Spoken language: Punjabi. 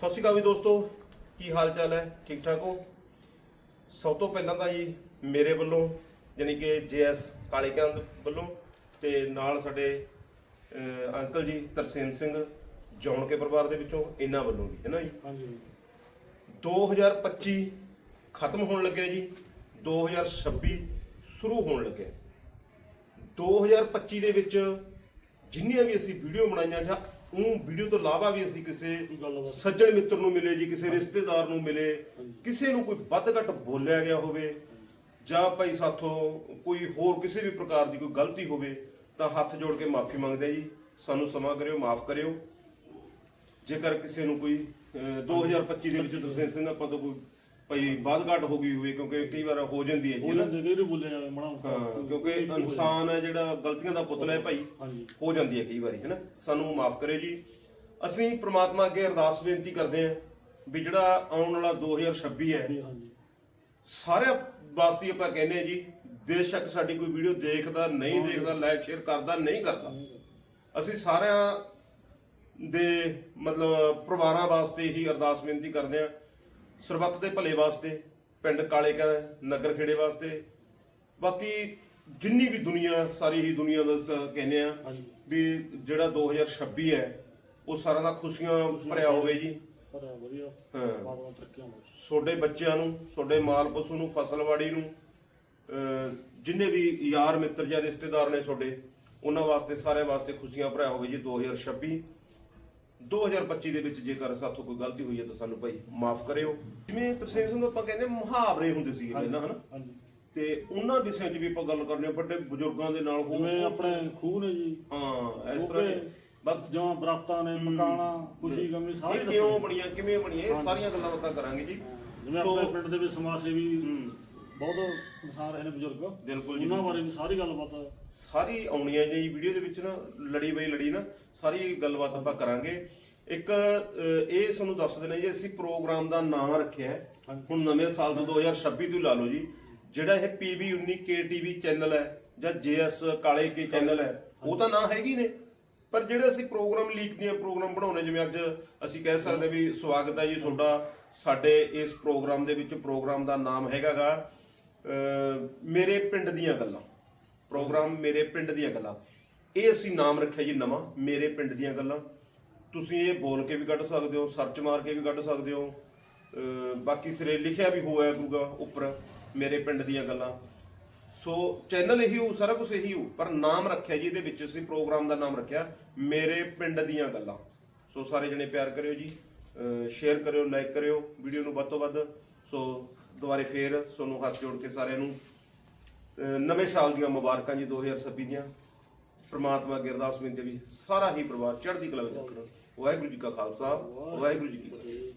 ਸਤਿ ਸ਼੍ਰੀ ਅਕਾਲ ਵੀ ਦੋਸਤੋ ਕੀ ਹਾਲ ਚਾਲ ਹੈ? ਠੀਕ ਠਾਕ ਹੋ? ਸਭ ਤੋਂ ਪਹਿਲਾਂ ਤਾਂ ਜੀ ਮੇਰੇ ਵੱਲੋਂ ਯਾਨੀ ਕਿ ਜੇਐਸ ਕਾਲੇਕੰਦ ਵੱਲੋਂ ਤੇ ਨਾਲ ਸਾਡੇ ਅੰਕਲ ਜੀ ਤਰਸੇਮ ਸਿੰਘ ਜੌਣਕੇ ਪਰਿਵਾਰ ਦੇ ਵਿੱਚੋਂ ਇਹਨਾਂ ਵੱਲੋਂ ਵੀ ਹੈ ਨਾ ਜੀ? ਹਾਂਜੀ। 2025 ਖਤਮ ਹੋਣ ਲੱਗਿਆ ਜੀ 2026 ਸ਼ੁਰੂ ਹੋਣ ਲੱਗਿਆ। 2025 ਦੇ ਵਿੱਚ ਜਿੰਨੀਆਂ ਵੀ ਅਸੀਂ ਵੀਡੀਓ ਬਣਾਈਆਂ ਜਾਂ ਉਹ ਵੀਡੀਓ ਤੋਂ ਇਲਾਵਾ ਵੀ ਅਸੀਂ ਕਿਸੇ। ਸੱਜਣ ਮਿੱਤਰ ਨੂੰ ਮਿਲੇ ਜੀ ਕਿਸੇ ਰਿਸ਼ਤੇਦਾਰ ਨੂੰ ਮਿਲੇ ਕਿਸੇ ਨੂੰ ਕੋਈ ਵੱਧ ਘੱਟ ਬੋਲਿਆ ਗਿਆ ਹੋਵੇ ਜਾਂ ਭਾਈ ਸਾਥੋਂ ਕੋਈ ਹੋਰ ਕਿਸੇ ਵੀ ਪ੍ਰਕਾਰ ਦੀ ਕੋਈ ਗਲਤੀ ਹੋਵੇ ਤਾਂ ਹੱਥ ਜੋੜ ਕੇ ਮਾਫੀ ਮੰਗਦੇ ਆ ਜੀ। ਸਾਨੂੰ ਸਮਾਂ ਕਰਿਓ ਮਾਫ ਕਰਿਓ। ਜੇਕਰ ਕਿਸੇ ਨੂੰ ਕੋਈ ਅਹ, 2025 ਦੇ ਵਿੱਚ ਦਰਸ਼ਨ ਸਿੰਘ ਆਪਾਂ ਤੋਂ ਕੋਈ ਭਾਈ ਬਾਦ ਘਾਟ ਹੋ ਗਈ ਹੋਵੇ ਕਿਉਂਕਿ ਕਈ ਵਾਰ ਹੋ ਜਾਂਦੀ ਹੈ ਜੀ ਉਹਨਾਂ ਨਾ ਦੇ ਕਿਹੜੇ ਬੋਲਿਆ ਜਾਵੇ ਹਾਂ ਕਿਉਂਕਿ ਇਨਸਾਨ ਹੈ ਜਿਹੜਾ ਗਲਤੀਆਂ ਦਾ ਪੁਤਲਾ ਹੈ ਭਾਈ ਹਾਂਜੀ। ਹੋ ਜਾਂਦੀ ਹੈ ਕਈ ਵਾਰੀ ਹੈਨਾ? ਸਾਨੂੰ ਮਾਫ ਕਰਿਓ ਜੀ। ਅਸੀਂ ਪ੍ਰਮਾਤਮਾ ਅੱਗੇ ਅਰਦਾਸ ਬੇਨਤੀ ਕਰਦੇ ਹਾਂ ਵੀ ਜਿਹੜਾ ਆਉਣ ਵਾਲਾ 2026 ਹੈ ਵੀ ਹਾਂਜੀ। ਸਾਰਿਆਂ ਵਾਸਤੇ ਆਪਾਂ ਕਹਿੰਦੇ ਹਾਂ ਜੀ ਬੇਸ਼ੱਕ ਸਾਡੀ ਕੋਈ ਵੀਡੀਓ ਦੇਖਦਾ ਨਹੀਂ ਦੇਖਦਾ ਲਾਈਕ ਸ਼ੇਅਰ ਕਰਦਾ। ਨਹੀਂ ਕਰਦਾ। ਅਸੀਂ ਸਾਰਿਆਂ ਦੇ ਮਤਲਬ ਪਰਿਵਾਰਾਂ ਵਾਸਤੇ ਹੀ ਅਰਦਾਸ ਬੇਨਤੀ ਕਰਦੇ ਹਾਂ ਸਰਬੱਤ ਦੇ ਭਲੇ ਵਾਸਤੇ ਪਿੰਡ ਕਾਲੇ ਕਾ ਨਗਰ ਖੇੜੇ ਵਾਸਤੇ ਬਾਕੀ ਜਿੰਨੀ ਵੀ ਦੁਨੀਆ ਸਾਰੀ ਹੀ ਦੁਨੀਆ ਦਾ ਸ- ਕਹਿੰਦੇ ਆ ਵੀ ਜਿਹੜਾ 2026 ਹੈ ਉਹ ਸਾਰਿਆਂ ਦਾ ਖੁਸ਼ੀਆਂ ਭਰਿਆ ਹੋਵੇ ਜੀ। ਪਰ ਵਧੀਆ। ਹਾਂ। ਬਾਬਾ ਤਰੱਕੀਆਂ ਬਖਸ਼ ਤੁਹਾਡੇ ਬੱਚਿਆਂ ਨੂੰ ਤੁਹਾਡੇ ਮਾਲ ਪਸ਼ੂ ਨੂੰ ਫਸਲਵਾੜੀ ਨੂੰ ਅਹ ਜਿੰਨੇ ਵੀ ਯਾਰ ਮਿੱਤਰ ਜਾਂ ਰਿਸ਼ਤੇਦਾਰ ਨੇ ਤੁਹਾਡੇ ਉਹਨਾਂ ਵਾਸਤੇ ਸਾਰਿਆਂ ਵਾਸਤੇ ਖੁਸ਼ੀਆਂ ਭਰਿਆ ਹੋਵੇ ਜੀ 2026 2025 ਦੇ ਵਿੱਚ ਜੇਕਰ ਸਾਥੋਂ ਕੋਈ ਗਲਤੀ ਹੋਈ ਹੈ ਤਾਂ ਸਾਨੂੰ ਭਾਈ ਮਾਫ ਕਰਿਓ। ਜਿਵੇਂ ਤਰਸੇਮ ਸਿੰਘ ਆਪਾਂ ਕਹਿੰਦੇ ਮੁਹਾਵਰੇ ਹੁੰਦੇ ਸੀਗੇ ਪਹਿਲਾਂ ਹਨਾ? ਹਾਂਜੀ। ਤੇ ਉਹਨਾਂ ਵਿਸ਼ਿਆਂ 'ਚ ਵੀ ਆਪਾਂ ਗੱਲ ਕਰਨੀ ਆ ਵੱਡੇ ਬਜ਼ੁਰਗਾਂ ਦੇ ਨਾਲ ਜਿਵੇਂ ਹੋ ਆਪਣੇ ਖੂਹ ਨੇ ਜੀ। ਹਾਂ ਇਸ ਤਰ੍ਹਾਂ ਦੇ ਬਸ ਜਿਵੇਂ ਬਰਾਤਾਂ ਨੇ ਮਕਾਨਾ ਖੁਸ਼ੀ ਗਮੀ ਸਾਰੇ ਇਹ ਕਿਉਂ ਬਣੀਆਂ ਕਿਵੇਂ ਬਣੀਆਂ ਇਹ ਸਾਰੀਆਂ ਗੱਲਾਂ ਬਾਤਾਂ ਕਰਾਂਗੇ ਜੀ। ਜਿਵੇਂ ਸੋ ਆਪਣੇ ਪਿੰਡ ਦੇ ਵਿੱਚ ਸਮਾਜ ਸੇਵੀ ਬਹੁਤ ਇਨਸਾਨ ਰਹੇ ਨੇ ਬਜ਼ੁਰਗ। ਬਿਲਕੁਲ ਜੀ ਉਹਨਾਂ ਬਾਰੇ ਵੀ ਸਾਰੀ ਗੱਲਬਾਤ ਸਾਰੀ ਆਉਣੀਆਂ ਜੀ ਵੀਡੀਓ ਦੇ ਵਿੱਚ ਨਾ ਲੜੀ ਬਈ ਲੜੀ ਨਾ ਸਾਰੀ ਗੱਲਬਾਤ ਆਪਾਂ ਕਰਾਂਗੇ। ਇੱਕ ਅਹ, ਇਹ ਤੁਹਾਨੂੰ ਦੱਸ ਦੇਣਾ ਜੀ ਅਸੀਂ ਪ੍ਰੋਗਰਾਮ ਦਾ ਨਾਮ ਰੱਖਿਆ ਹੈ। ਹੁਣ ਨਵੇਂ ਸਾਲ ਤੋਂ 2026 ਤੋਂ ਲਾ ਲਓ ਜੀ। ਜਿਹੜਾ ਇਹ ਪੀਬੀ 19 ਕੇਟੀਵੀ ਚੈਨਲ ਹੈ ਜਾਂ ਜੇਐਸ ਕਾਲੇ ਕੇ ਚੈਨਲ ਹੈ ਉਹ ਤਾਂ ਨਾਂ ਹੈਗੀ ਨੇ। ਪਰ ਜਿਹੜੇ ਅਸੀਂ ਪ੍ਰੋਗਰਾਮ ਲੀਕ ਦੀਆਂ ਪ੍ਰੋਗਰਾਮ ਬਣਾਉਣੇ ਜਿਵੇਂ ਅੱਜ ਅਸੀਂ ਕਹਿ ਸਕਦੇ ਵੀ ਸਵਾਗਤ ਹੈ ਜੀ ਤੁਹਾਡਾ। ਸਾਡੇ ਇਸ ਪ੍ਰੋਗਰਾਮ ਦੇ ਵਿੱਚ ਪ੍ਰੋਗਰਾਮ ਦਾ ਨਾਮ ਹੈਗਾਗਾ। ਮੇਰੇ ਪਿੰਡ ਦੀਆਂ ਗੱਲਾਂ, ਪ੍ਰੋਗਰਾਮ ਮੇਰੇ ਪਿੰਡ ਦੀਆਂ ਗੱਲਾਂ। ਇਹ ਅਸੀਂ ਨਾਮ ਰੱਖਿਆ ਜੀ ਨਵਾਂ, ਮੇਰੇ ਪਿੰਡ ਦੀਆਂ ਗੱਲਾਂ। ਤੁਸੀਂ ਇਹ ਬੋਲ ਕੇ ਵੀ ਕੱਢ ਸਕਦੇ ਹੋ, ਸਰਚ ਮਾਰ ਕੇ ਵੀ ਕੱਢ ਸਕਦੇ ਹੋ। ਬਾਕੀ ਸਿਰੇ ਲਿਖਿਆ ਵੀ ਹੋਇਆ ਕਰੂਗਾ ਉੱਪਰ, ਮੇਰੇ ਪਿੰਡ ਦੀਆਂ ਗੱਲਾਂ। ਸੋ ਚੈਨਲ ਇਹੀ ਹੋ ਸਾਰਾ ਕੁਝ ਇਹੀ ਹੋ ਪਰ ਨਾਮ ਰੱਖਿਆ ਜੀ, ਇਹਦੇ ਵਿੱਚ ਅਸੀਂ ਪ੍ਰੋਗਰਾਮ ਦਾ ਨਾਮ ਰੱਖਿਆ, ਮੇਰੇ ਪਿੰਡ ਦੀਆਂ ਗੱਲਾਂ। ਸੋ ਸਾਰੇ ਜਣੇ ਪਿਆਰ ਕਰਿਓ ਜੀ ਸ਼ੇਅਰ ਕਰਿਓ ਲਾਈਕ ਕਰਿਓ ਵੀਡੀਓ ਨੂੰ ਵੱਧ ਤੋਂ ਵੱਧ। ਸੋ ਦੁਬਾਰੇ ਫੇਰ ਤੁਹਾਨੂੰ ਹੱਥ ਜੋੜ ਕੇ ਸਾਰਿਆਂ ਨੂੰ ਨਵੇਂ ਸਾਲ ਦੀਆਂ ਮੁਬਾਰਕਾਂ ਜੀ 2026 ਦੀਆਂ। ਪ੍ਰਮਾਤਮਾ ਅੱਗੇ ਅਰਦਾਸ ਬੇਨਤੀ ਵੀ ਸਾਰਾ ਹੀ ਪਰਿਵਾਰ ਚੜ੍ਹਦੀ ਕਲਾ ਵਿੱਚ ਰੱਖਣਾ। ਵਾਹਿਗੁਰੂ ਜੀ ਕਾ ਖਾਲਸਾ, ਵਾਹਿਗੁਰੂ ਜੀ ਕੀ ਫਤਿਹ।